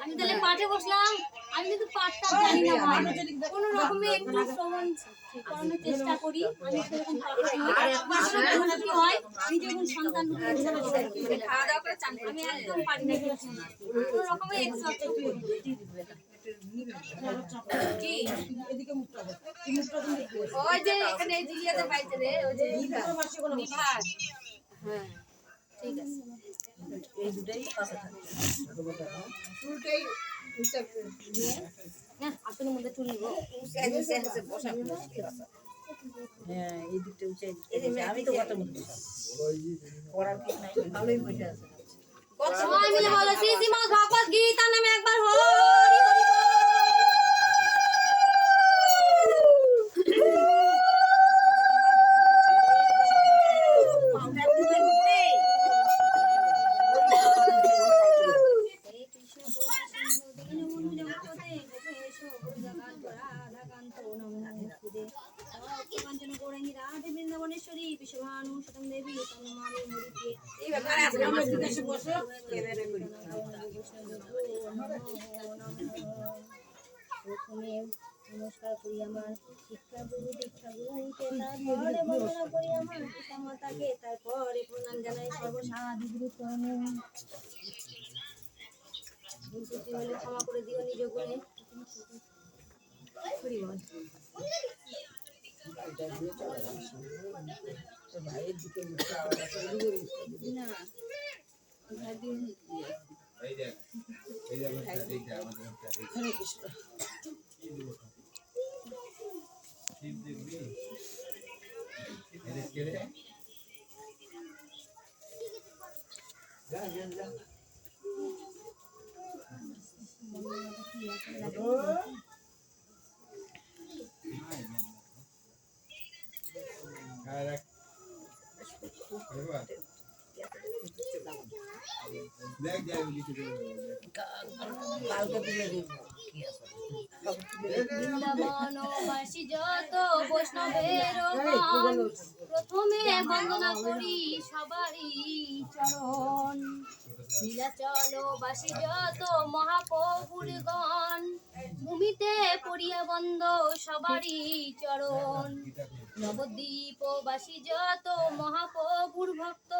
আমি তাহলে পাঠে বসলাম আমি কিন্তু পাঠটা জানি না। কোনো রকমে একটু শ্রবণ করানোর চেষ্টা করি আমি সেরকম উন্নতি হয় আমি যখন সন্তান আমি একদম পারি না কোনো রকমে কি মধ্যে হ্যাঁ আমি নাই ভালোই বসে আছে নামে একবার হরি হরি হরে কৃষ্ণ কৃষ্ণ দীনবন্ধু জগৎপতে গোপেশ গোপীজগৎ রাধাকান্ত নমস্তুতে কাঞ্চন গৌরাঙ্গী রাধে বৃন্দাবনেশ্বরী বিশ্বভানু শতম দেবী তন্নমামি হরিপ্রিয়ে এই ব্যাপারে আজকে আমার জিজ্ঞাসা বসো প্রথমে নমস্কার করি আমার শিক্ষা গুরু দীক্ষা গুরুকে তারপরে বন্দনা করি আমার পিতা মাতাকে তারপরে প্রণাম জানাই সর্বসাধু গুরু চরণে ভুল ত্রুটি হলে ক্ষমা করে দিও নিজ গুণে হরি বল ভাইয়ের দিকে মুখটা আওয়াজ আছে ওদিকে মুখটা না এই দেখ এই দেখ এই দেখ আমাদের এই হরে কৃষ্ণ শিব দেখবি এদের কে রে যা যা যা কালকে তুলে দিব বৃন্দাবনবাসী বৈষ্ণবের প্রথমে বন্দনা করি সবারই চরণ। নীলাচলবাসী যত মহাপ্রভুর ভূমিতে পড়িয়া সবারই চরণ। নবদ্বীপবাসী যত মহাপ্রভুর ভক্ত,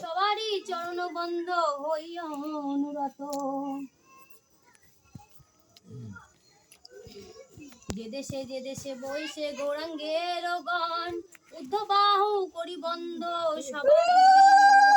সবারই চরণ বন্ধ হইয়া অনুরত। যে দেশে যে দেশে বইছে গৌরাঙ্গের গণ উদ্ধবাহু করি বন্ধ সবাই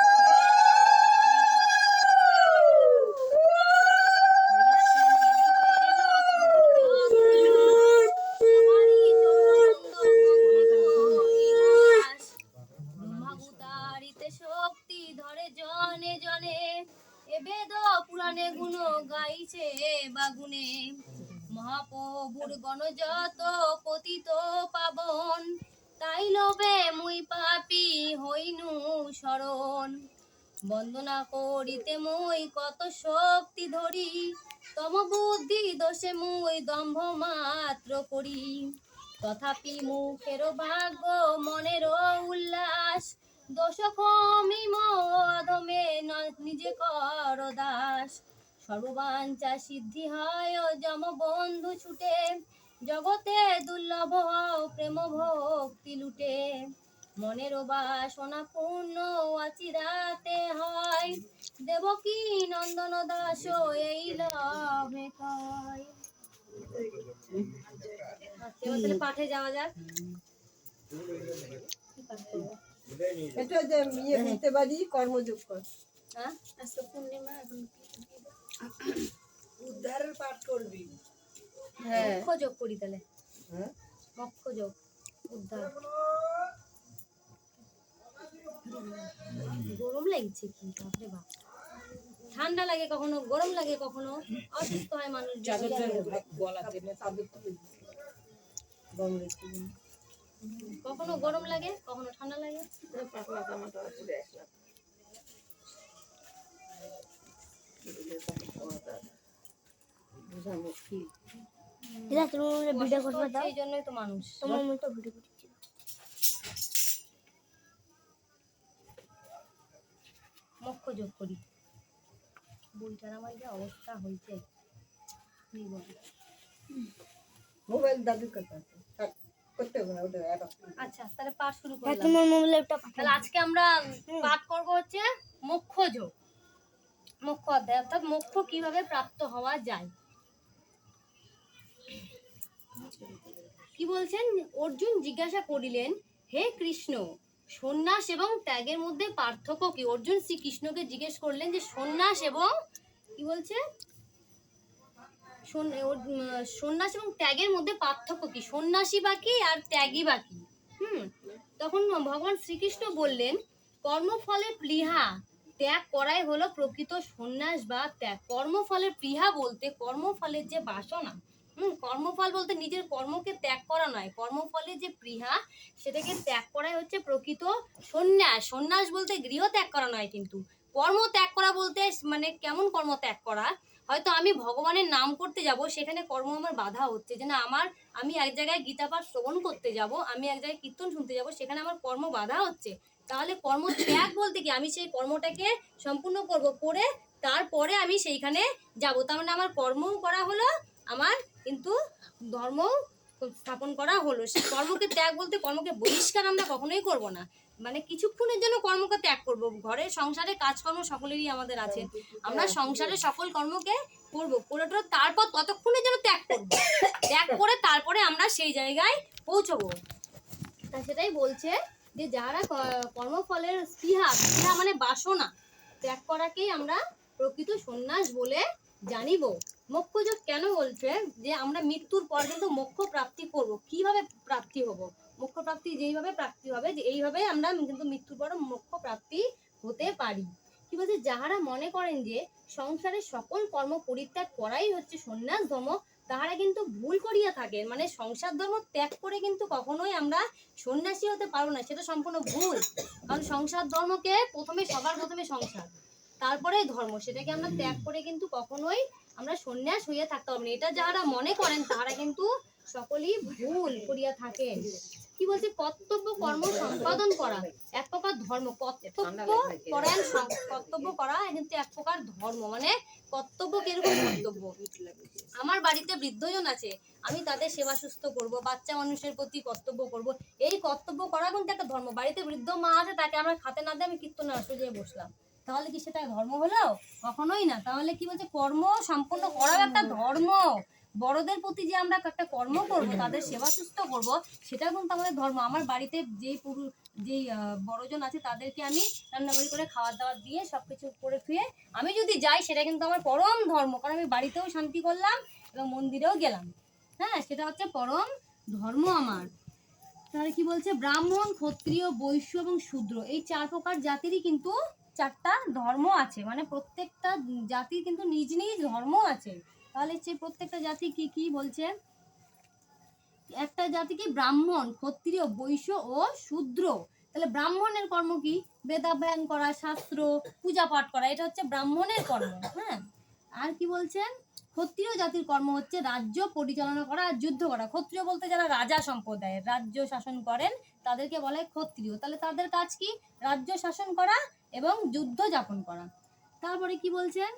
গণযত পতিত পাবন, তাই লোবে মুই পাপি হইনু শরণ। বন্দনা করিতে মুই কত শক্তি ধরি, তম বুদ্ধি দোষে মুই দম্ভ মাত্র করি। তথাপি মুখের ভাগ্য, মনের উল্লাস দোষ কমি মধমে নিজে কর দাস। সর্ববাঞ্চা সিদ্ধি হয় যম বন্ধু ছুটে জগতে দুর্লভ প্রেম ভক্তি লুটে। মনের বাসনা পূর্ণ আচিরাতে হয়। দেবকী নন্দন দাস এই লভে কয় আচ্ছা, পাঠে যাওয়া যাক। কি? এটা যে ইয়ে বুঝতে পারি কর্মযোগ কর। হ্যাঁ? আজকে পূর্ণিমা এখন উদ্ধারের পাঠ করবি হ্যাঁ। যোগ করি তাহলে। হ্যাঁ? মক্ষ যোগ উদ্ধার। গরম লাগছে কি? বাপরে বাপ। ঠান্ডা লাগে কখনো গরম লাগে কখনো অসুস্থ হয় মানুষ চাদরটা গলাতে কখনো গরম লাগে কখনো ঠান্ডা লাগে। পাতলা জামাটা পরে আসলাম। বোঝা মুশকিল এটা তুমি আমাকে ভিডিও করবে দাও। সেই জন্যই তো মানুষ। তোমার মতো ভিডিও করছি। যোগ করি বইটার আমার যে অবস্থা হয়েছে মোবাইল থাক, করতে এখন আচ্ছা তাহলে পাঠ শুরু হ্যাঁ করলাম। তোমার মোবাইলে তাহলে আজকে আমরা পাঠ করব হচ্ছে মোক্ষ যোগ মোক্ষ অধ্যায় অর্থাৎ মোক্ষ কীভাবে প্রাপ্ত হওয়া যায়। কি বলছেন? অর্জুন জিজ্ঞাসা করিলেন, হে কৃষ্ণ, সন্ন্যাস এবং ত্যাগের মধ্যে পার্থক্য কি? অর্জুন শ্রীকৃষ্ণকে জিজ্ঞেস করলেন যে, সন্ন্যাস এবং কি বলছে? সন্ন্যাস এবং ত্যাগের মধ্যে পার্থক্য কি? সন্ন্যাসী বাকি আর ত্যাগী বাকি হুম। তখন ভগবান শ্রীকৃষ্ণ বললেন কর্মফলের প্লীহা ত্যাগ করাই হলো প্রকৃত সন্ন্যাস বা ত্যাগ। কর্মফলের প্লীহা বলতে কর্মফলের যে বাসনা হুম, কর্মফল বলতে নিজের কর্মকে ত্যাগ করা নয়। কর্মফলের যে প্লীহা সেটাকে ত্যাগ করাই হচ্ছে প্রকৃত সন্ন্যাস। সন্ন্যাস বলতে গৃহ ত্যাগ করা নয় কিন্তু। কর্ম ত্যাগ করা বলতে মানে কেমন কর্ম ত্যাগ করা? হয়তো আমি ভগবানের নাম করতে যাব, সেখানে কর্ম আমার বাধা হচ্ছে যে না, আমার, আমি এক জায়গায় গীতা পাঠ শ্রবণ করতে যাব, আমি এক জায়গায় কীর্তন শুনতে যাব, সেখানে আমার কর্ম বাধা হচ্ছে। তাহলে কর্ম ত্যাগ বলতে কি? আমি সেই কর্মটাকে সম্পূর্ণ করব করে তারপরে আমি সেইখানে যাব। তার মানে আমার কর্মও করা হলো, আমার কিন্তু ধর্ম স্থাপন করা হলো। সেই কর্মকে ত্যাগ বলতে কর্মকে বহিষ্কার আমরা কখনোই করব না। মানে কিছুক্ষণের জন্য কর্মকে ত্যাগ করব। ঘরে, সংসারে কাজকর্ম সকলেরই আমাদের আছে। আমরা সংসারে সকল কর্মকে করব। করে টোরে তারপর ততক্ষণের জন্য ত্যাগ করব। ত্যাগ করে তারপরে আমরা সেই জায়গায় পৌঁছবো। তা সেটাই বলছে যে যারা কর্মফলের স্পৃহা স্পৃহা মানে বাসনা, ত্যাগ করাকেই আমরা প্রকৃত সন্ন্যাস বলে জানিব। মোক্ষযোগ কেন বলছে? যে আমরা মৃত্যুর পর কিন্তু মোক্ষ প্রাপ্তি করব। কীভাবে প্রাপ্তি হব? মোক্ষ প্রাপ্তি যেইভাবে প্রাপ্তি হবে, যে এইভাবে আমরা কিন্তু মৃত্যুর পর মোক্ষ প্রাপ্তি হতে পারি। কি বলছে? যাহারা মনে করেন যে সংসারের সকল কর্ম পরিত্যাগ করাই হচ্ছে সন্ন্যাস ধর্ম, তাহারা কিন্তু ভুল করিয়া থাকেন। মানে সংসার ধর্ম ত্যাগ করে কিন্তু কখনোই আমরা সন্ন্যাসী হতে পারব না, সেটা সম্পূর্ণ ভুল। কারণ সংসার ধর্মকে প্রথমে সবার প্রথমে সংসার তারপরে ধর্ম, সেটাকে আমরা ত্যাগ করে কিন্তু কখনোই আমরা সন্ন্যাস হইয়া থাকতে পারব না এটা যারা মনে করেন, তারা কিন্তু সকলেই ভুল করিয়া থাকেন। কি বলছে? কর্তব্য, কর্ম, সম্পাদন করা। এক প্রকার ধর্ম। কর্তব্য, পরায়ণ কর্তব্য করা কিন্তু এক প্রকার ধর্ম। মানে কর্তব্য কীরকম কর্তব্য? আমার বাড়িতে বৃদ্ধজন আছে, আমি তাদের সেবা সুস্থ করব, বাচ্চা মানুষের প্রতি কর্তব্য করব। এই কর্তব্য করা কিন্তু একটা ধর্ম। বাড়িতে বৃদ্ধ মা আছে, তাকে আমরা খাতে না দিয়ে আমি কীর্তনে অসুবিধে বসলাম। তাহলে কি সেটা ধর্ম হলো? কখনোই না। তাহলে কি বলছে কর্ম সম্পন্ন করাও একটা ধর্ম। বড়দের প্রতি যে আমরা একটা কর্ম করব তাদের সেবা সুস্থ করব সেটা কিন্তু আমাদের ধর্ম। আমার বাড়িতে যেই পুরুষ যেই বড়জন আছে তাদেরকে আমি রান্নাবাড়ি করে খাবার দাবার দিয়ে সব কিছু করে থুয়ে আমি যদি যাই সেটা কিন্তু আমার পরম ধর্ম। কারণ আমি বাড়িতেও শান্তি করলাম এবং মন্দিরেও গেলাম। হ্যাঁ সেটা হচ্ছে পরম ধর্ম আমার। তাহলে কি বলছে ব্রাহ্মণ ক্ষত্রিয় বৈশ্য এবং শূদ্র এই চার প্রকার জাতিরই কিন্তু চারটা ধর্ম আছে মানে প্রত্যেকটা জাতির কিন্তু নিজ নিজ ধর্ম আছে। তাহলে সে প্রত্যেকটা জাতি কি কি বলছে? একটা জাতি কি ব্রাহ্মণ, ক্ষত্রিয়, বৈশ্য ও শূদ্র। তাহলে ব্রাহ্মণের কর্ম কি? বেদাধ্যয়ন করা, শাস্ত্র, পূজা পাঠ করা, এটা হচ্ছে ব্রাহ্মণের কর্ম হ্যাঁ? আর কি বলছেন ক্ষত্রিয় জাতির কর্ম হচ্ছে রাজ্য পরিচালনা করা আর যুদ্ধ করা। ক্ষত্রিয় বলতে যারা রাজা সম্প্রদায়ের, রাজ্য শাসন করেন, তাদেরকে বলা ক্ষত্রিয়। তাহলে তাদের কাজ কি? রাজ্য শাসন করা এবং যুদ্ধ যাপন করা। তারপরে কি বলছেন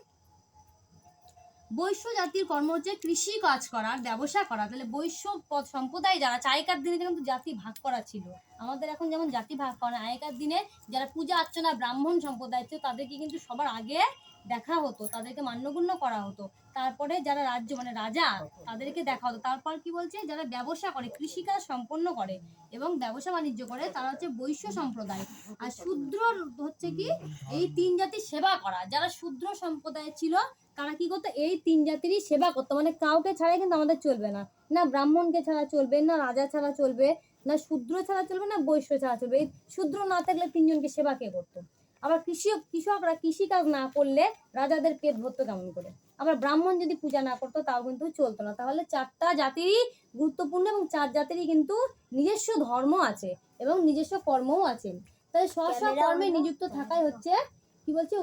বৈশ্য জাতির কর্ম হচ্ছে কৃষি কাজ করা ব্যবসা করা। তাহলে বৈশ্য সম্প্রদায় যারা, আগেকার দিনে কিন্তু জাতি ভাগ করা ছিল, আমাদের এখন যেমন জাতি ভাগ করা, আগেকার দিনে যারা পূজা অর্চনা ব্রাহ্মণ সম্প্রদায় ছিল, তাদেরকে কিন্তু সবার আগে দেখা হতো, তাদেরকে মান্যগণ্য করা হতো। তারপরে যারা রাজ্য মানে রাজা, তাদেরকে দেখা হতো। তারপর কি বলছে? যারা ব্যবসা করে, কৃষিকাজ সম্পন্ন করে এবং ব্যবসা বাণিজ্য করে, তারা হচ্ছে বৈশ্য সম্প্রদায়। আর শূদ্র হচ্ছে কি? এই তিন জাতির সেবা করা। যারা শূদ্র সম্প্রদায় ছিল, তারা কি করতো? এই তিন জাতিরই সেবা করতো। মানে কাউকে ছাড়াই কিন্তু আমাদের চলবে না। না ব্রাহ্মণকে ছাড়া চলবে, না রাজা ছাড়া চলবে, না শূদ্র ছাড়া চলবে, না বৈশ্য ছাড়া চলবে। এই শূদ্র না থাকলে তিনজনকে সেবা কে করতো? আবার কৃষি কৃষকরা কৃষিকাজ না করলে রাজাদের পেট ভরতো কেমন করে? আবার ব্রাহ্মণ যদি পূজা না করতো তাও কিন্তু চলতো না। তাহলে চারটা জাতিরই গুরুত্বপূর্ণ এবং চার জাতিরই কিন্তু নিজস্ব ধর্ম আছে এবং নিজস্ব কর্মও আছে। তাই স্ব স্ব কর্মে নিযুক্ত থাকাই হচ্ছে কি বলছে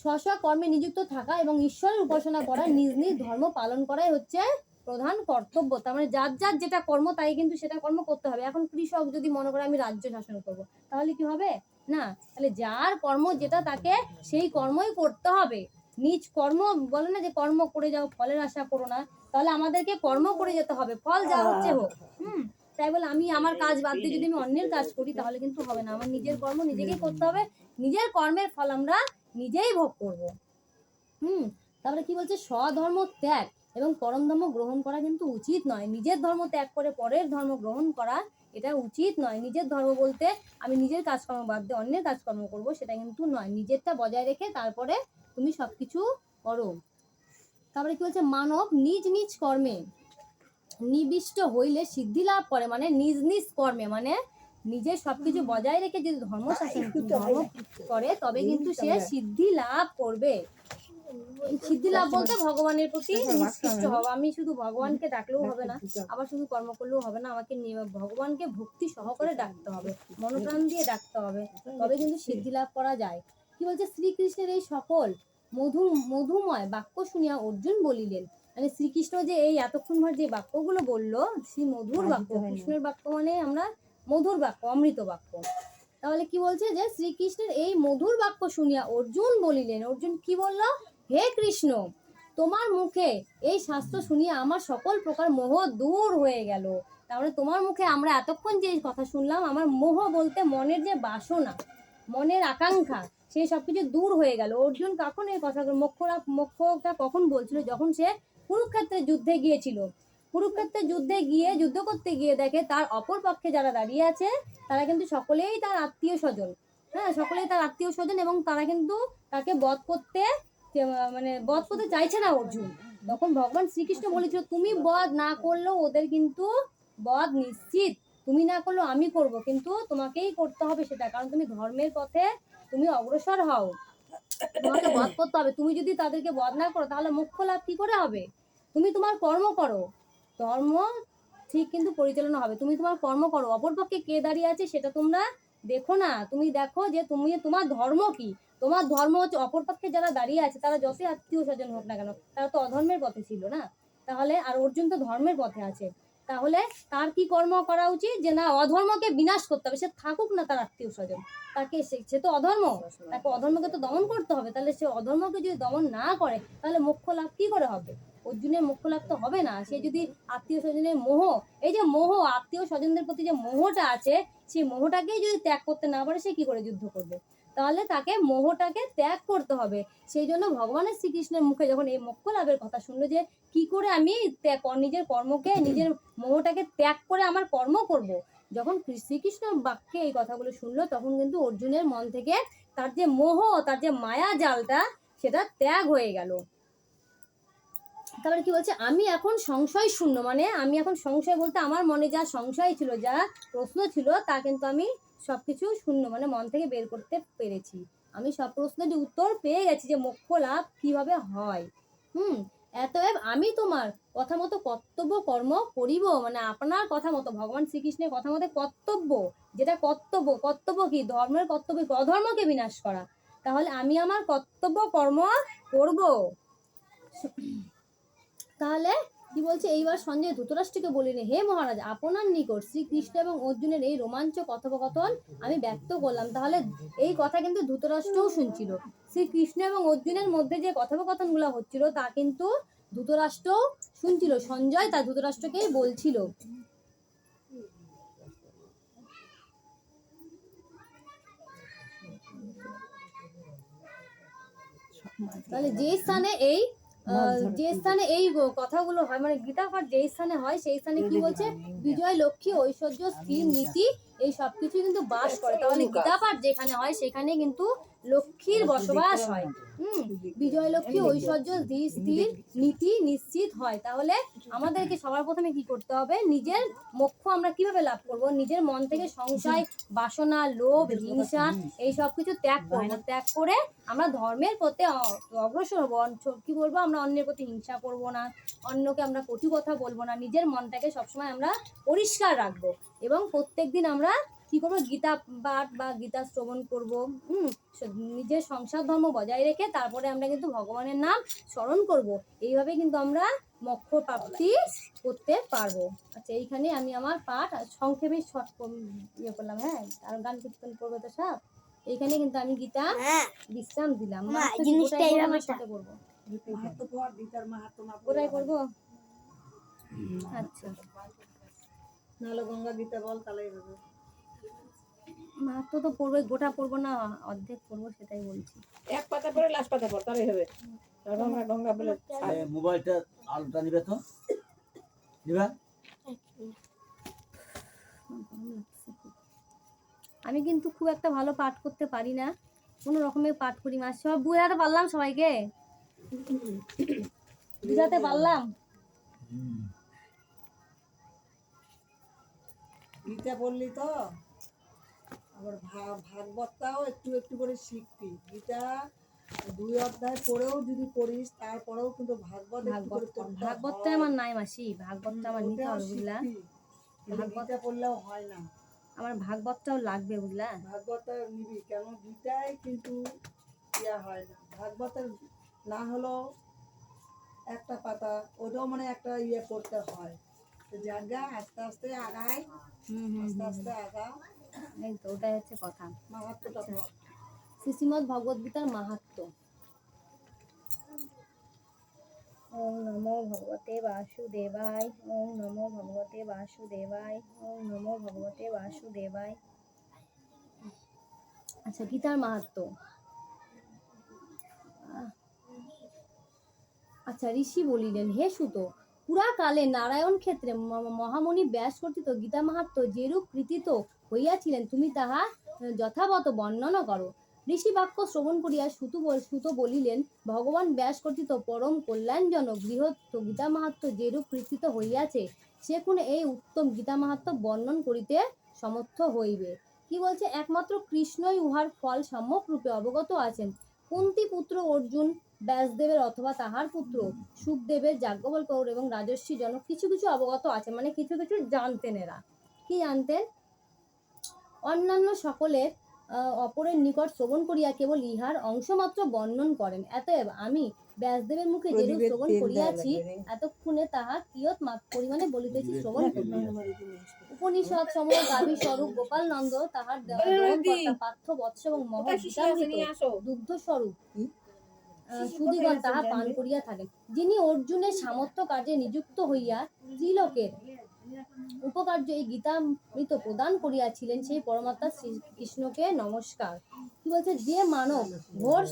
স্ব স্ব কর্মে নিযুক্ত থাকা এবং ঈশ্বরের উপাসনা করা নিজ নিজ ধর্ম পালন করাই হচ্ছে প্রধান কর্তব্য। তার মানে যার যার যেটা কর্ম তাই কিন্তু সেটা কর্ম করতে হবে। এখন কৃষক যদি মনে করে আমি রাজ্য শাসন করব তাহলে কি হবে? না? তাহলে যার কর্ম যেটা তাকে সেই কর্মই করতে হবে। নিজ কর্ম বলে না যে কর্ম করে যাও ফলের আশা করো না। তাহলে আমাদেরকে কর্ম করে যেতে হবে ফল যা হচ্ছে হোক। হুম? তাই বলে আমি আমার কাজ বাদ দিয়ে যদি আমি অন্যের কাজ করি তাহলে কিন্তু হবে না। আমার নিজের কর্ম নিজেকেই করতে হবে। নিজের কর্মের ফল আমরা নিজেই ভোগ করব। হুম? তারপরে কি বলছে? স্বধর্ম ত্যাগ। এবং পরম ধর্ম গ্রহণ করা কিন্তু উচিত নয়। নিজের ধর্ম ত্যাগ করে পরের ধর্ম গ্রহণ করা এটা উচিত নয়। নিজের ধর্ম বলতে আমি নিজের কাজকর্ম বাদ দিয়ে অন্যের কাজকর্ম করব সেটা কিন্তু নয়। নিজেরটা বজায় রেখে তারপরে তুমি সবকিছু করো। তারপরে কি বলছে? মানব নিজ নিজ কর্মে নিবিষ্ট হইলে সিদ্ধি লাভ করে মানে নিজ নিজ কর্মে মানে নিজের সবকিছু বজায় রেখে যদি ধর্ম শাসন ধর্ম করে তবে কিন্তু সে সিদ্ধি লাভ করবে। সিদ্ধি লাভ বলতে ভগবানের প্রতি নিষ্কৃষ্ট হওয়া। আমি শুধু ভগবানকে ডাকলেও হবে না আবার শুধু কর্ম করলেও হবে না আমাকে ভগবানকে ভক্তি সহকারে ডাকতে হবে মনোপ্রাণ দিয়ে ডাকতে হবে। তবে কিন্তু সিদ্ধি লাভ করা যায়। কি বলছে? শ্রীকৃষ্ণের এই সকল মধু মধুময় বাক্য শুনিয়া অর্জুন বলিলেন মানে শ্রীকৃষ্ণ যে এই এতক্ষণ ভর যে বাক্যগুলো বলল শ্রী মধুর বাক্য কৃষ্ণের বাক্য মানে আমরা মধুর বাক্য অমৃত বাক্য। তাহলে কি বলছে যে শ্রীকৃষ্ণের এই মধুর বাক্য শুনিয়া অর্জুন বলিলেন। অর্জুন কি বলল? হে কৃষ্ণ, তোমার মুখে এই শাস্ত্র শুনিয়ে আমার সকল প্রকার মোহ দূর হয়ে গেল। তাহলে তোমার মুখে আমরা এতক্ষণ যে কথা শুনলাম, আমার মোহ বলতে মনের যে বাসনা, মনের আকাঙ্ক্ষা, সে সব কিছু দূর হয়ে গেল। অর্জুন কখন এই কথা মোক্ষরা, মোক্ষটা কখন বলছিল? যখন সে কুরুক্ষেত্রের যুদ্ধে গিয়েছিল। কুরুক্ষেত্রের যুদ্ধে গিয়ে, যুদ্ধ করতে গিয়ে দেখে তার অপর পক্ষে যারা দাঁড়িয়ে আছে, তারা কিন্তু সকলেই তার আত্মীয় স্বজন। হ্যাঁ সকলেই তার আত্মীয় স্বজন এবং তারা কিন্তু তাকে বধ করতে মানে বধ করতে চাইছে না অর্জুন। তখন ভগবান শ্রীকৃষ্ণ বলেছিল, তুমি বধ না করলেও ওদের কিন্তু বধ নিশ্চিত। তুমি না করলেও আমি করব, কিন্তু তোমাকেই করতে হবে সেটা। কারণ তুমি ধর্মের পথে তুমি অগ্রসর হও। তোমাকে বধ করতে হবে। তুমি যদি তাদেরকে বধ না করো, তাহলে মোক্ষ লাভ কি করে হবে? তুমি তোমার কর্ম করো। ধর্ম ঠিক কিন্তু পরিচালনা হবে। তুমি তোমার কর্ম করো। অপরপক্ষে কে দাঁড়িয়ে আছে সেটা তোমরা দেখো না, তুমি দেখো যে তুমি, তোমার ধর্ম কি? তোমার ধর্ম হচ্ছে অপরপক্ষে যারা দাঁড়িয়ে আছে, তারা যতই আত্মীয় স্বজন হোক না কেন, তারা তো অধর্মের পথে ছিল না? তাহলে আর অর্জুন তো ধর্মের পথে আছে। তাহলে তার কি কর্ম করা উচিত? যে না, অধর্মকে বিনাশ করতে হবে, সে থাকুক না তার আত্মীয় স্বজন। তাকে সে তো অধর্ম। তাকে অধর্মকে তো দমন করতে হবে। তাহলে সে অধর্মকে যদি দমন না করে, তাহলে মোক্ষ লাভ কি করে হবে? অর্জুনের মোক্ষ লাভ তো হবে না। সে যদি আত্মীয় স্বজনের মোহ, এই যে মোহ, আত্মীয় স্বজনদের প্রতি যে মোহটা আছে, সেই মোহটাকেই যদি ত্যাগ করতে না পারে, সে কি করে যুদ্ধ করবে? তাহলে তাকে মোহটাকে ত্যাগ করতে হবে। সেই জন্য ভগবানের শ্রীকৃষ্ণের মুখে যখন এই মোক্ষ লাভের কথা শুনলো যে, কি করে আমি ত্যাগ নিজের কর্মকে, নিজের মোহটাকে ত্যাগ করে আমার কর্ম করব। যখন শ্রীকৃষ্ণ বাক্যে এই কথাগুলো শুনলো, তখন কিন্তু অর্জুনের মন থেকে তার যে মোহ, তার যে মায়া জালটা সেটা ত্যাগ হয়ে গেল। তারপরে কি বলছে? আমি এখন সংশয় শূন্য। মানে আমি এখন সংশয় বলতে আমার মনে যা সংশয় ছিল, যা প্রশ্ন ছিল, তা কিন্তু আমি সব কিছু শূন্য মানে মন থেকে বের করতে পেরেছি। আমি সব প্রশ্নের উত্তর পেয়ে গেছি যে মোক্ষ লাভ কীভাবে হয়। হুম? এতএব আমি তোমার কথা মতো কর্তব্য কর্ম করিব মানে আপনার কথা মতো, ভগবান শ্রীকৃষ্ণের কথা মতো কর্তব্য। যেটা কর্তব্য কর্তব্য কি? ধর্মের কর্তব্য? অধর্মকে বিনাশ করা। তাহলে আমি আমার কর্তব্য কর্ম করব। তাহলে কি বলছে, এইবার সঞ্জয় ধৃতরাষ্ট্রকে বলিনি হে মহারাজ, আপনার নিকট শ্রীকৃষ্ণ এবং অর্জুনের এই রোমাঞ্চ কথোপকথন আমি ব্যক্ত করলাম। তাহলে এই কথা কিন্তু ধৃতরাষ্ট্রও শুনছিল। শ্রীকৃষ্ণ এবং অর্জুনের মধ্যে যে কথোপকথনগুলো হচ্ছিল, তা কিন্তু ধৃতরাষ্ট্র শুনছিল। সঞ্জয় তার ধৃতরাষ্ট্রকেই বলছিল। তাহলে যে স্থানে এই যে স্থানে এই কথাগুলো হয় মানে গীতা পাঠ যে স্থানে হয় সেই স্থানে কি বলছে? বিজয় লক্ষ্মী ঐশ্বর্য স্থির নীতি এই সবকিছু কিন্তু বাস করে। তাহলে গীতা পাঠ যেখানে হয় সেখানে কিন্তু লক্ষ্মীর বসবাস হয়। হুম বিজয় লক্ষ্মী ঐশ্বর্য ধীর স্থির নীতি নিশ্চিত হয়। তাহলে আমাদেরকে সবার প্রথমে কি করতে হবে? নিজের মোক্ষ আমরা কীভাবে লাভ করব? নিজের মন থেকে সংশয় বাসনা লোভ হিংসা এই সব কিছু ত্যাগ করব। ত্যাগ করে আমরা ধর্মের প্রতি অগ্রসর হব। কি বলব? আমরা অন্যের প্রতি হিংসা করব না। অন্যকে আমরা কটু কথা বলব না। নিজের মনটাকে সবসময় আমরা পরিষ্কার রাখব। এবং প্রত্যেকদিন আমরা কি করব? গীতা পাঠ বা গীতা শ্রবণ করব হুম? নিজের সংসার ধর্ম বজায় রেখে তারপরে আমরা কিন্তু ভগবানের নাম স্মরণ করব। এইভাবে কিন্তু আমরা মক্ষ প্রাপ্তি করতে পারব। আচ্ছা এইখানে আমি আমার পাঠ সংক্ষেপে শর্ট ইয়ে করলাম হ্যাঁ? আর গান কীর্তন করব তো সব? এইখানে কিন্তু আমি গীতা হ্যাঁ। বিশ্রাম দিলাম। গোটায় করব সাথে আচ্ছা। নাহলে গঙ্গা গীতা বল তাহলে মাত্র তো পড়বে গোটা পড়ব না অর্ধেক পড়ব সেটাই বলছি। এক পাতা পরে লাস্ট পাতা পর তাহলে হবে। আর গঙ্গা গঙ্গা বলে মোবাইলটা আলোটা নিবে তো? নিবা? আমি কিন্তু খুব একটা ভালো পাঠ করতে পারি না। কোনো রকমের পাঠ করি মা সব বুঝাতে পারলাম সবাইকে? বুঝাতে পারলাম? গীতা পড়লি তো? আবার ভাগবতটাও একটু একটু করে শিখবি। গীতা দুই অধ্যায় পড়েও যদি পড়িস তারপরেও কিন্তু ভাগবত ভাগবত ভাগবতটা। আমার নাই মাসি ভাগবতটা আমার নিতে হবে বুঝলা। শিখবি। কিন্তু ভাগবত- পড়লেও হয় না। আমার ভাগবতটাও লাগবে বুঝলা। ভাগবতটা নিবি কেন গীতায় কিন্তু ইয়া হয় না। ভাগবতের না হলো একটা পাতা ওটাও মানে একটা ইয়ে করতে হয়। তো জায়গা আস্তে আস্তে আগায় হুম হুম আস্তে আস্তে আগা এই ওটাই হচ্ছে কথা। শ্রীশ্রীমদ ভগবদ গীতার মাহাত্ম। ওম নমো ভগবতে বাসুদেবায়, ওম নমো ভগবতে বাসুদেবায়, ওম নমো ভগবতে বাসুদেবায়। আচ্ছা গীতার মাহাত্ম। আচ্ছা ঋষি বলিলেন, হে সুত পুরাকালে নারায়ণ ক্ষেত্রে মহামণি ব্যাস কর্তৃত গীতা মাহাত্ম যেরূপ কৃতিত হইয়াছিলেন, তুমি তাহা যথাবত বর্ণনা করো। ঋষি বাক্য শ্রবণ করিয়া সুত সুত বলিলেন, ভগবান ব্যাস কর্তৃত পরম কল্যাণজনক বৃহৎ গীতা মাহাত্ম যেরূপ কৃতিত হইয়াছে, সে কোন এই উত্তম গীতা মাহাত্ম বর্ণন করিতে সমর্থ হইবে। কি বলছে? একমাত্র কৃষ্ণই উহার ফল সম্যক রূপে অবগত আছেন। কুন্তি পুত্র অর্জুন ব্যাসদেবের অথবা তাহার পুত্র সুখদেবের যাজ্ঞবল্ক এবং রাজস্বী জনক কিছু কিছু অবগত আছে মানে কিছু কিছু জানতেন এরা। কি জানতেন? অন্যান্য সকলের অপরের নিকট শ্রবণ করিয়া কেবল ইহার অংশমাত্র বর্ণন করেন। এতএব আমি ব্যাসদেবের মুখে যেরূপ শ্রবণ করিয়াছি এতক্ষণে তাহা কিয়ত মাত্র পরিমাণে বলিতেছি শ্রবণ। উপনিষদ সময় গাভী স্বরূপ গোপাল নন্দ তাহার পার্থ বৎস এবং মহৎ দুগ্ধ স্বরূপ? সুদীগণ তাহা পান করিয়া থাকেন। যিনি অর্জুনের সামর্থ্য কাজে নিযুক্ত হইয়া উপকার্য এই গীতামৃত প্রদান করিয়াছিলেন সেই পরমাত্মা শ্রীকৃষ্ণকে নমস্কার। কি বলছে? যে মানব ঘোর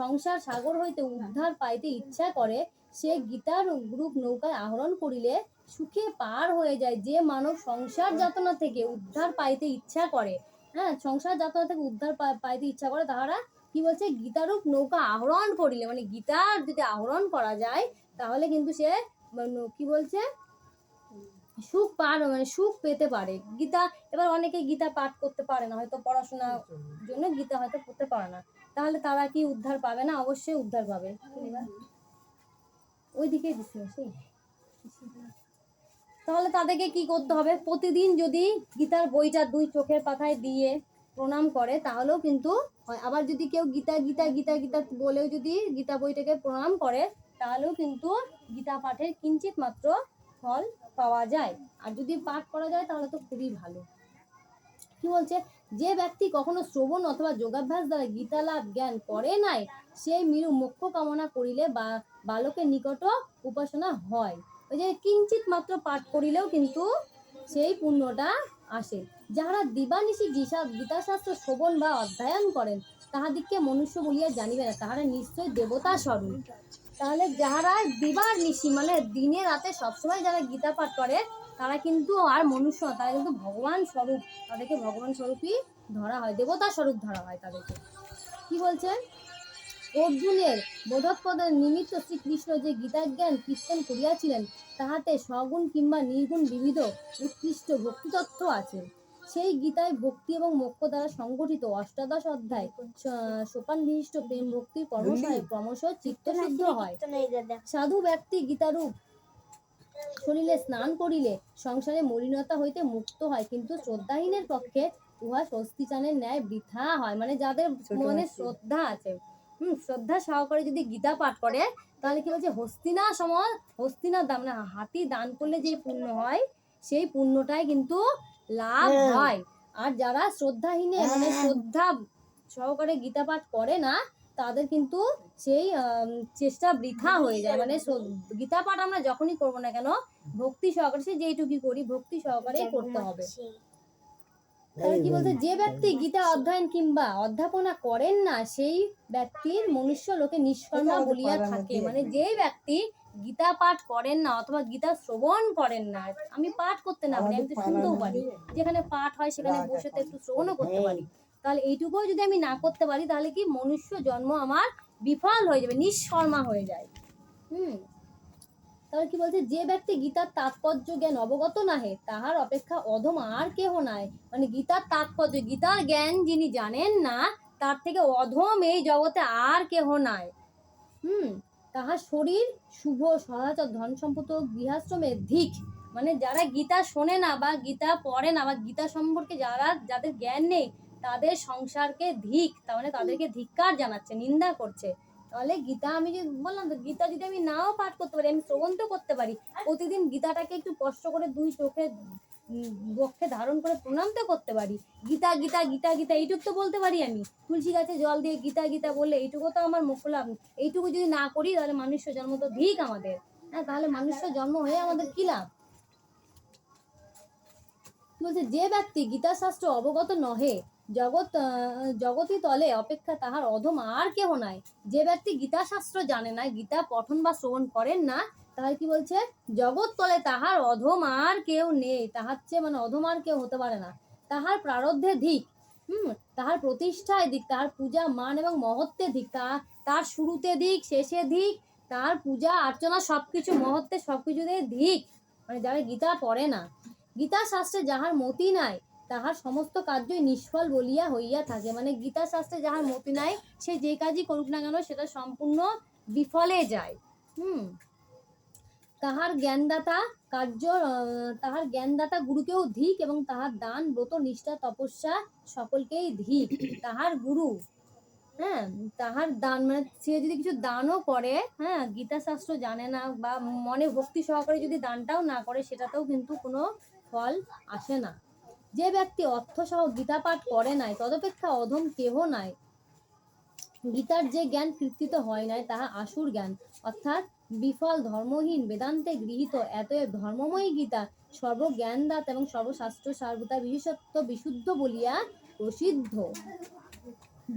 সংসার সাগর হইতে উদ্ধার পাইতে ইচ্ছা করে সে গীতার গ্রুপ নৌকায় আহরণ করিলে সুখে পার হয়ে যায়। যে মানব সংসার যাতনা থেকে উদ্ধার পাইতে ইচ্ছা করে হ্যাঁ সংসার যাতনা থেকে উদ্ধার পাইতে ইচ্ছা করে তাহারা কি বলছে? গীতারূপ নৌকা আহরণ করিলে মানে গীতার যদি আহরণ করা যায়, তাহলে কিন্তু সে মানে কি বলছে? সুখ পার মানে সুখ পেতে পারে। গীতা, এবার অনেকে গীতা পাঠ করতে পারে না, হয়তো পড়াশোনার জন্য গীতা হয়তো পড়তে পারে না। তাহলে তারা কি উদ্ধার পাবে না? অবশ্যই উদ্ধার পাবে। ওই দিকে তাহলে তাদেরকে কি করতে হবে? প্রতিদিন যদি গীতার বইটা দুই চোখের পাতায় দিয়ে প্রণাম করে, তাহলেও কিন্তু হয়। আবার যদি কেউ গীতা গীতা গীতা গীতা বলেও যদি গীতা বইটাকে প্রণাম করে, তাহলেও কিন্তু গীতা পাঠের কিঞ্চিত মাত্র ফল পাওয়া যায়। আর যদি পাঠ করা যায়, তাহলে তো খুবই ভালো। কি বলছে? যে ব্যক্তি কখনো শ্রবণ অথবা যোগাভ্যাস দ্বারা গীতা লাভ জ্ঞান করে নাই সেই মিরু মোক্ষ কামনা করিলে বা বালকের নিকট উপাসনা হয়। ওই যে কিঞ্চিত মাত্র পাঠ করিলেও কিন্তু সেই পুণ্যটা আসে। যাহারা দিবানিশি গীতা, গীতাশাস্ত্র শ্রবণ বা অধ্যয়ন করেন, তাহাদিগকে মনুষ্য বলিয়া জানিবে না, তাহারা নিশ্চয় দেবতা স্বরূপ। তাহলে যাহারা দিবার নিশি মানে দিনে রাতে সবসময় যারা গীতা পাঠ করে, তারা কিন্তু আর মনুষ্য তারা কিন্তু ভগবান স্বরূপ। তাদেরকে ভগবান স্বরূপই ধরা হয়, দেবতা স্বরূপ ধরা হয় তাদেরকে। কি বলছেন? অর্জুনের বোধপদের নিমিত্ত শ্রীকৃষ্ণ যে গীতাজ্ঞান কীর্তন করিয়াছিলেন তাহাতে সগুণ কিংবা নির্গুণ বিবিধ উৎকৃষ্ট ভক্তিতত্ত্ব আছে। সেই গীতায় ভক্তি এবং মোক্ষ দ্বারা সংগঠিত অষ্টাদশ অধ্যায় সোপান বিশিষ্ট প্রেম ভক্তির ক্রমশই ক্রমশ চিত্তশুদ্ধ হয়। সাধু ব্যক্তি গীতারূপ শরীরে স্নান করিলে সংসারে মলিনতা হইতে মুক্ত হয় কিন্তু শ্রদ্ধাহীনের পক্ষে উহা স্বস্তিচানের ন্যায় বৃথা হয়। মানে যাদের মনে শ্রদ্ধা আছে। হুম শ্রদ্ধা সহকারে যদি গীতা পাঠ করে তাহলে কি বলছে হস্তিনা সময় হস্তিনা দাম। মানে হাতি দান করলে যে পুণ্য হয় সেই পুণ্যটাই কিন্তু লাভ হয়। আর যারা শ্রদ্ধাহীনে মানে শ্রদ্ধা সহকারে গীতা পাঠ করে না তাদের কিন্তু সেই চেষ্টা বৃথা হয়ে যায়। মানে গীতা পাঠ আমরা যখনই করব না কেন ভক্তি সহকারে সে যেইটুকুই করি ভক্তি সহকারেই করতে হবে। তাহলে কি বলছে? যে ব্যক্তি গীতা অধ্যয়ন কিংবা অধ্যাপনা করেন না সেই ব্যক্তির মনুষ্য লোকে নিষ্কর্মা বলিয়া থাকে। মানে যে ব্যক্তি গীতা পাঠ করেন না অথবা গীতা শ্রবণ করেন না আমি পাঠ করতে না পারি আমি তো শুনতেও পারি। যেখানে পাঠ হয় সেখানে বসে তো একটু শ্রবণও করতে পারি। তাহলে এইটুকুও যদি আমি না করতে পারি তাহলে কি মনুষ্য জন্ম আমার বিফল হয়ে যাবে নিঃশর্মা হয়ে যায়। হুম। তাহলে কি বলছে, যে ব্যক্তি গীতার তাৎপর্য জ্ঞান অবগত নাহে, তাহার অপেক্ষা অধম আর কেহ নাই। মানে গীতার তাৎপর্য, গীতার জ্ঞান যিনি জানেন না, তার থেকে অধম এই জগতে আর কেহ নাই। হুম, তাহার শরীর শুভ সদাচর ধন সম্পদ গৃহাশ্রমের ধিক। মানে যারা গীতা শোনে না বা গীতা পড়ে না বা গীতা সম্পর্কে যারা, যাদের জ্ঞান নেই, তাদের সংসারকে ধিক, তার মানে তাদেরকে ধিক্কার জানাচ্ছে, নিন্দা করছে। তাহলে গীতা, আমি যদি বললাম তো, গীতা যদি আমি নাও পাঠ করতে পারি, আমি শ্রবণ তো করতে পারি, প্রতিদিন গীতাটাকে একটু কষ্ট করে দুই চোখে বক্ষে ধারণ করে প্রণাম তো করতে পারি। গীতা গীতা গীতা গীতা, এইটুকু তো বলতে পারি আমি। তুলসী গাছে জল দিয়ে গীতা গীতা বললে এইটুকু তো আমার মুখ লাভ এইটুকু যদি না করি, তাহলে মানুষ্য জন্ম তো ধিক আমাদের। হ্যাঁ তাহলে মানুষ্য জন্ম হয়ে আমাদের কি লাভ? বলছে, যে ব্যক্তি গীতা শাস্ত্র অবগত নহে জগৎ জগতি তলে অপেক্ষা তাহার অধম আর কেহ নাই। যে ব্যক্তি গীতা শাস্ত্র জানে না গীতা পঠন বা শ্রবণ করেন না তাহলে কি বলছে? জগৎ তলে তাহার অধম আর কেউ নেই। তাহার চেয়ে মানে অধম আর কেউ হতে পারে না। তাহার প্রারব্ধে ধিক, হুম, তাহার প্রতিষ্ঠায় দিক তাহার পূজা মান এবং মহত্বে দিক তা, তার শুরুতে দিক শেষে দিক তার পূজা, অর্চনা সবকিছু, মহত্বে সব সবকিছুতে দিক মানে যারা গীতা পড়ে না। গীতা শাস্ত্রে যাহার মতি নাই তাহার সমস্ত কার্যই নিষ্ফল বলিয়া হইয়া থাকে। মানে গীতা শাস্ত্রে যাহার মতি নাই, সে যে কাজই করুক না কেন, সেটা সম্পূর্ণ বিফলে যায়। হুম? তাহার জ্ঞানদাতা কার্য তাহার জ্ঞানদাতা গুরুকেও ধিক এবং তাহার দান, ব্রত, নিষ্ঠা, তপস্যা সকলকেই ধিক। তাহার গুরু হ্যাঁ তাহার দান মানে সে যদি কিছু দানও করে হ্যাঁ গীতা শাস্ত্র জানে না বা মনে ভক্তি সহকারে যদি দানটাও না করে, সেটাতেও কিন্তু কোনো ফল আসে না। যে ব্যক্তি অর্থসহ গীতা পাঠ করে নাই, তদপেক্ষা অধম কেহ নাই? গীতার যে জ্ঞান কীর্তিত হয় নাই, তাহা আসুর জ্ঞান। অর্থাৎ বিফল ধর্মহীন বেদান্তে গৃহীত এতএব ধর্মময়ী গীতা সর্বজ্ঞানদাত এবং সর্বশাস্ত্র সার্বতা বিশেষত্ব বিশুদ্ধ বলিয়া প্রসিদ্ধ।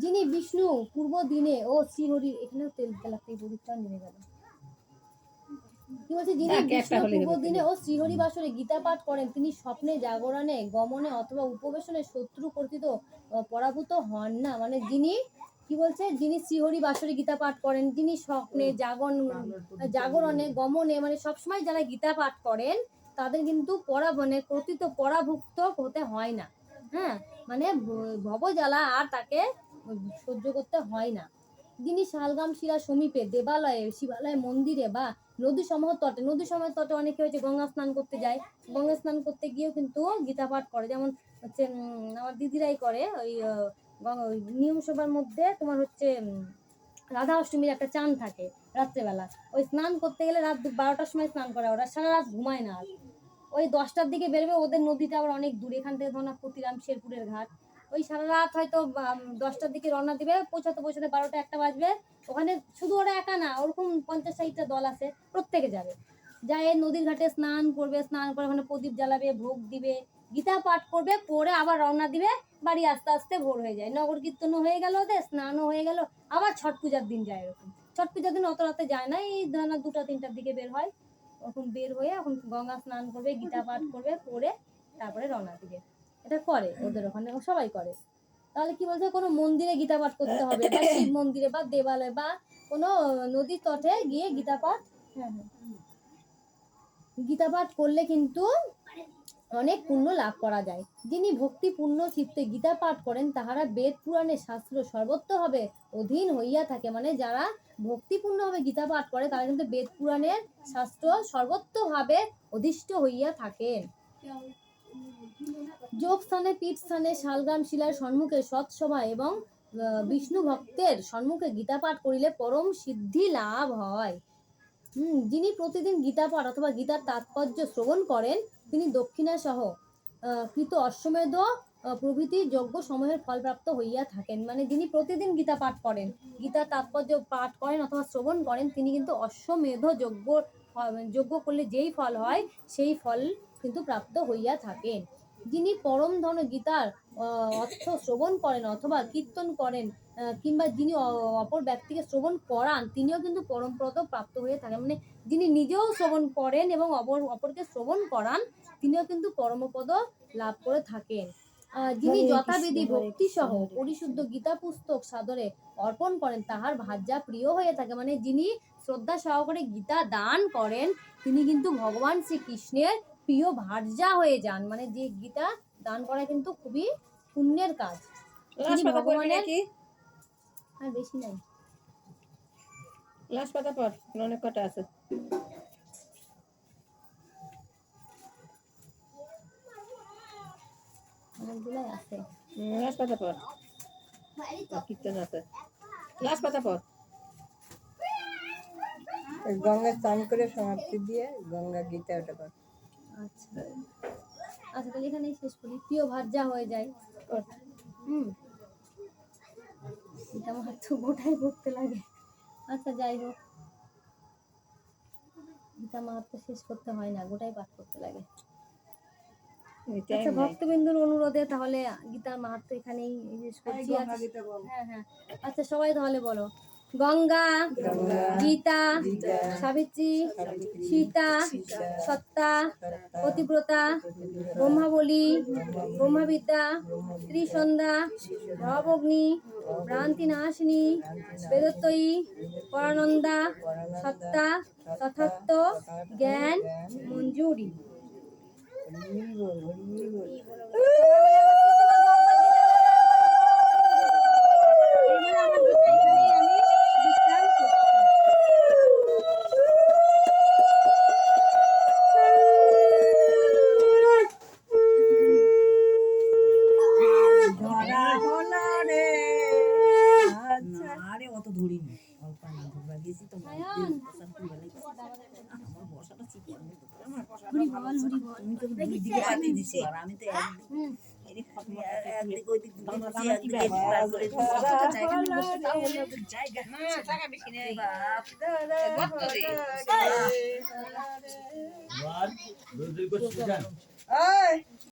যিনি বিষ্ণু পূর্ব দিনে ও শ্রীহরি এখানেও তেল নেমে গেল। কি বলছে যিনি হবে। দিনে ও শ্রীহরি বাসরে গীতা পাঠ করেন তিনি স্বপ্নে জাগরণে গমনে অথবা উপবেশনে শত্রু কর্তৃত পরাভূত হন না। মানে যিনি কি বলছে? যিনি শ্রীহরি বাসরে গীতা পাঠ করেন যিনি স্বপ্নে জাগরণ জাগরণে গমনে মানে সবসময় যারা গীতা পাঠ করেন তাদের কিন্তু পরা পরাবনে কর্তৃত পরাভুক্ত হতে হয় না। হ্যাঁ মানে ভ- ভবজ্বালা আর তাকে সহ্য করতে হয় না। যিনি শালগ্রাম শিলা সমীপে দেবালয়ে, শিবালয়, মন্দিরে বা নদী সমূহ তটে নদী সমূহ তটে অনেকে হচ্ছে গঙ্গা স্নান করতে যায়। গঙ্গা স্নান করতে গিয়েও কিন্তু গীতা পাঠ করে। যেমন হচ্ছে আমার দিদিরাই করে, ওই নিয়ম সভার মধ্যে তোমার হচ্ছে রাধা অষ্টমীর একটা চান থাকে রাত্রেবেলা। ওই স্নান করতে গেলে রাত বারোটার সময় স্নান করে, ওরা সারা রাত ঘুমায় না। ওই দশটার দিকে বেরোবে, ওদের নদীটা আবার অনেক দূরে। এখান থেকে ধরো না ক্ষতিরাম শেরপুরের ঘাট। ওই সারা রাত হয়তো দশটার দিকে রওনা দিবে, পৌঁছাতে পৌঁছাতে বারোটা একটা বাজবে। ওখানে শুধু ওরা একা না, ওরকম পঞ্চাশ ষাটটা দল আছে, প্রত্যেকে যাবে। যায় নদীর ঘাটে স্নান করবে, স্নান করে ওখানে প্রদীপ জ্বালাবে, ভোগ দিবে, গীতা পাঠ করবে পরে আবার রওনা দিবে, বাড়ি আস্তে আস্তে ভোর হয়ে যায়। নগর কীর্তনও হয়ে গেল ওদের, স্নানও হয়ে গেল, আবার ছট পূজার দিন যায় এরকম। ছট পূজার দিন অত রাতে যায় না, এই ধর না দুটা তিনটার দিকে বের হয়, ওরকম বের হয়ে এখন গঙ্গা স্নান করবে, গীতা পাঠ করবে, করে তারপরে রওনা দিবে। এটা করে ওদের ওখানে সবাই করে। তাহলে কি বলছে? কোনো মন্দিরে গীতা পাঠ করতে হবে বা শিব মন্দিরে বা দেবালয়ে বা কোনো নদীর তটে গিয়ে গীতা পাঠ হ্যাঁ হ্যাঁ। গীতা পাঠ করলে কিন্তু অনেক পুণ্য লাভ করা যায়। যিনি ভক্তিপূর্ণ চিত্তে গীতা পাঠ করেন, তাহারা বেদ পুরাণে শাস্ত্র সর্বত্র হবে, অধীন হইয়া থাকে। মানে যারা ভক্তিপূর্ণভাবে গীতা পাঠ করে, তারা কিন্তু বেদ, পুরাণের শাস্ত্র সর্বত্রভাবে অধিষ্ঠ হইয়া থাকেন। যোগ স্থানে, পীঠ স্থানে, শালগ্রাম শিলার সম্মুখে সৎসভা এবং বিষ্ণু ভক্তের সম্মুখে গীতা পাঠ করিলে পরম সিদ্ধি লাভ হয়। যিনি প্রতিদিন গীতা পাঠ অথবা গীতার তাৎপর্য শ্রবণ করেন, তিনি দক্ষিণা সহ কৃত অশ্বমেধ প্রভৃতি যজ্ঞ সমূহের ফলপ্রাপ্ত হইয়া থাকেন। মানে যিনি প্রতিদিন গীতা পাঠ করেন গীতা তাৎপর্য পাঠ করেন অথবা শ্রবণ করেন, তিনি কিন্তু অশ্বমেধ যজ্ঞ যজ্ঞ করলে যেই ফল হয়, সেই ফল কিন্তু প্রাপ্ত হইয়া থাকেন। যিনি পরম ধন গীতার অর্থ শ্রবণ করেন অথবা কীর্তন করেন কিংবা যিনি অপর ব্যক্তিকে শ্রবণ করান তিনিও কিন্তু পরমপদ প্রাপ্ত হয়ে থাকেন। মানে যিনি নিজেও শ্রবণ করেন এবং অপর অপরকে শ্রবণ করান তিনিও কিন্তু পরমপদ লাভ করে থাকেন। যিনি যথাবিধি ভক্তি সহ পরিশুদ্ধ গীতা পুস্তক সাদরে অর্পণ করেন তাহার ভাজ্যা প্রিয় হয়ে থাকে। মানে যিনি শ্রদ্ধা সহকারে গীতা দান করেন তিনি কিন্তু ভগবান শ্রীকৃষ্ণের প্রিয় ভার্যা হয়ে যান। মানে যে গীতা দান করা কিন্তু খুবই পুণ্যের কাজ। ভগবানের আর বেশি নাই। লাশ পাতা পর অনেক কটা আছে। অনেকগুলাই আছে। লাশ পাতা পর কীর্তন আছে। লাশ পাতা পর গঙ্গা স্নান করে সমাপ্তি দিয়ে গঙ্গা গীতা ওটা কর আচ্ছা। আচ্ছা তাহলে এখানেই শেষ করি। প্রিয় ভাজ্যা হয়ে যায় হুম। এটা আমার তো গোটাই পড়তে লাগে। আচ্ছা যাই হোক। গীতা মাহাত্ম শেষ করতে হয় না গোটাই পাঠ করতে লাগে। আচ্ছা ভক্তবিন্দুর অনুরোধে তাহলে গীতার মাহাত্ম এখানেই শেষ করছি। আচ্ছা, হ্যাঁ হ্যাঁ। আচ্ছা সবাই তাহলে বলো। গঙ্গা গীতা সাবিত্রী সীতা সত্তা পতিব্রতা ব্রহ্মাবলী ব্রহ্মবিদ্যা ত্রিসন্ধ্যা ভবগ্নি ভ্রান্তি নাশিনী বেদত্তয়ী পরানন্দা সত্তা তথাত্ম জ্ঞান মঞ্জুরি। আমার গেছি তো আমার বসাটা চিপে আমি তো দুই দিকে হাতে দিছি আর আমি তো একদিক হুম এদিক আমি একদিক ওই দিক দুটো দিছি একদিক ব্যাপার? বার করে দিছি। ধরা কতটা জায়গা